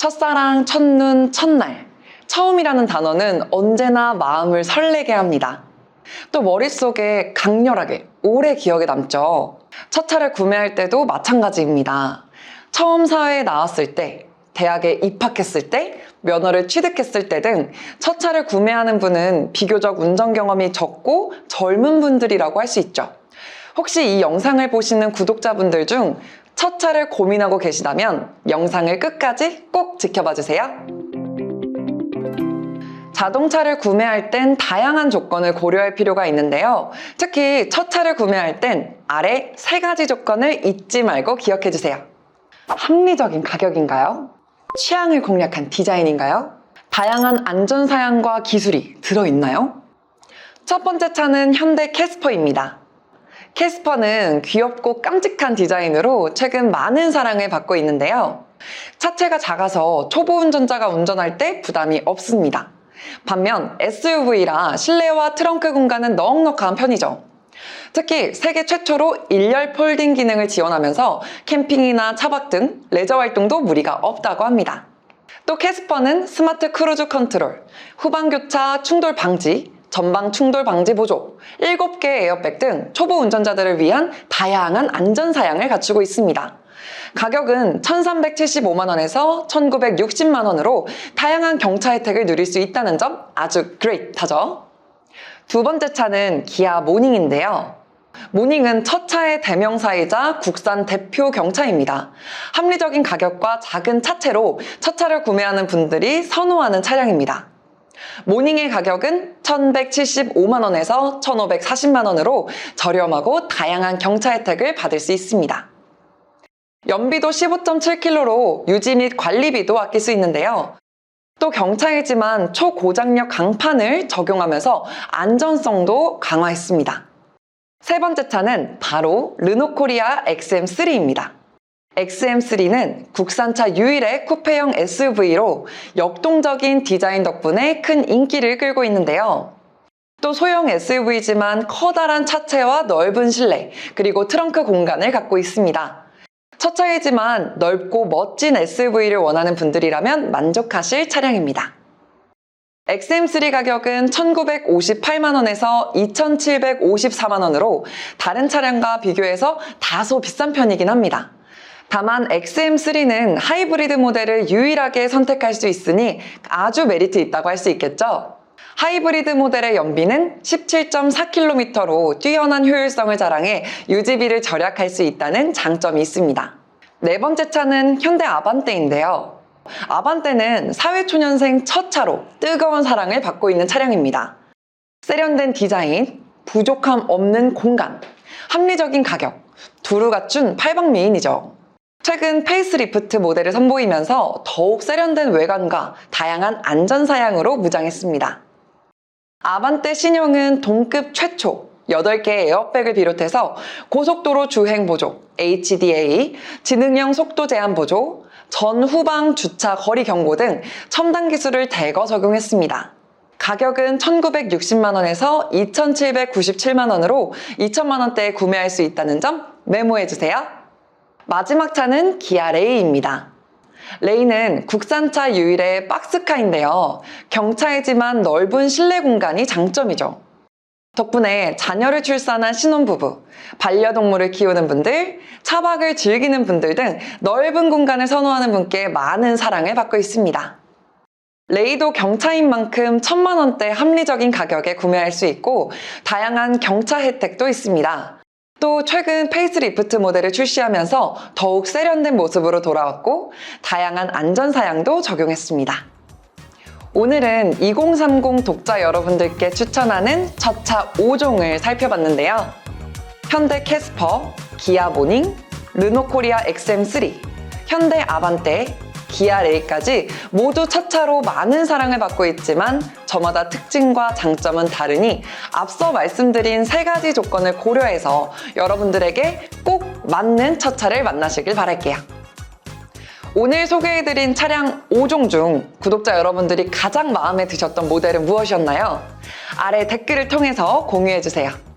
첫사랑, 첫눈, 첫날. 처음이라는 단어는 언제나 마음을 설레게 합니다. 또 머릿속에 강렬하게 오래 기억에 남죠. 첫 차를 구매할 때도 마찬가지입니다. 처음 사회에 나왔을 때, 대학에 입학했을 때, 면허를 취득했을 때 등 첫 차를 구매하는 분은 비교적 운전 경험이 적고 젊은 분들이라고 할 수 있죠. 혹시 이 영상을 보시는 구독자분들 중 첫 차를 고민하고 계시다면 영상을 끝까지 꼭 지켜봐 주세요. 자동차를 구매할 땐 다양한 조건을 고려할 필요가 있는데요. 특히 첫 차를 구매할 땐 아래 세 가지 조건을 잊지 말고 기억해 주세요. 합리적인 가격인가요? 취향을 공략한 디자인인가요? 다양한 안전 사양과 기술이 들어있나요? 첫 번째 차는 현대 캐스퍼입니다. 캐스퍼는 귀엽고 깜찍한 디자인으로 최근 많은 사랑을 받고 있는데요. 차체가 작아서 초보 운전자가 운전할 때 부담이 없습니다. 반면 SUV라 실내와 트렁크 공간은 넉넉한 편이죠. 특히 세계 최초로 일렬 폴딩 기능을 지원하면서 캠핑이나 차박 등 레저 활동도 무리가 없다고 합니다. 또 캐스퍼는 스마트 크루즈 컨트롤, 후방 교차 충돌 방지, 전방 충돌 방지 보조, 7개의 에어백 등 초보 운전자들을 위한 다양한 안전 사양을 갖추고 있습니다. 가격은 1,375만원에서 1,960만원으로 다양한 경차 혜택을 누릴 수 있다는 점 아주 그레이트하죠. 두 번째 차는 기아 모닝인데요. 모닝은 첫 차의 대명사이자 국산 대표 경차입니다. 합리적인 가격과 작은 차체로 첫 차를 구매하는 분들이 선호하는 차량입니다. 모닝의 가격은 1,175만원에서 1,540만원으로 저렴하고 다양한 경차 혜택을 받을 수 있습니다. 연비도 15.7km로 유지 및 관리비도 아낄 수 있는데요. 또 경차이지만 초고장력 강판을 적용하면서 안전성도 강화했습니다. 세 번째 차는 바로 르노코리아 XM3입니다. XM3는 국산차 유일의 쿠페형 SUV로 역동적인 디자인 덕분에 큰 인기를 끌고 있는데요. 또 소형 SUV지만 커다란 차체와 넓은 실내, 그리고 트렁크 공간을 갖고 있습니다. 첫 차이지만 넓고 멋진 SUV를 원하는 분들이라면 만족하실 차량입니다. XM3 가격은 1,958만원에서 2,754만원으로 다른 차량과 비교해서 다소 비싼 편이긴 합니다. 다만 XM3는 하이브리드 모델을 유일하게 선택할 수 있으니 아주 메리트 있다고 할 수 있겠죠? 하이브리드 모델의 연비는 17.4km로 뛰어난 효율성을 자랑해 유지비를 절약할 수 있다는 장점이 있습니다. 네 번째 차는 현대 아반떼인데요. 아반떼는 사회초년생 첫 차로 뜨거운 사랑을 받고 있는 차량입니다. 세련된 디자인, 부족함 없는 공간, 합리적인 가격, 두루 갖춘 팔방미인이죠. 최근 페이스리프트 모델을 선보이면서 더욱 세련된 외관과 다양한 안전사양으로 무장했습니다. 아반떼 신형은 동급 최초 8개의 에어백을 비롯해서 고속도로 주행 보조, HDA, 지능형 속도 제한 보조, 전후방 주차 거리 경고 등 첨단 기술을 대거 적용했습니다. 가격은 1,960만원에서 2,797만원으로 2천만원대에 구매할 수 있다는 점 메모해주세요. 마지막 차는 기아 레이입니다. 레이는 국산차 유일의 박스카인데요. 경차이지만 넓은 실내 공간이 장점이죠. 덕분에 자녀를 출산한 신혼부부, 반려동물을 키우는 분들, 차박을 즐기는 분들 등 넓은 공간을 선호하는 분께 많은 사랑을 받고 있습니다. 레이도 경차인 만큼 천만 원대 합리적인 가격에 구매할 수 있고 다양한 경차 혜택도 있습니다. 또 최근 페이스리프트 모델을 출시하면서 더욱 세련된 모습으로 돌아왔고 다양한 안전 사양도 적용했습니다. 오늘은 2030 독자 여러분들께 추천하는 첫차 5종을 살펴봤는데요. 현대 캐스퍼, 기아 모닝, 르노코리아 XM3, 현대 아반떼, 기아 레이까지 모두 첫차로 많은 사랑을 받고 있지만 저마다 특징과 장점은 다르니 앞서 말씀드린 세 가지 조건을 고려해서 여러분들에게 꼭 맞는 첫차를 만나시길 바랄게요. 오늘 소개해드린 차량 5종 중 구독자 여러분들이 가장 마음에 드셨던 모델은 무엇이었나요? 아래 댓글을 통해서 공유해주세요.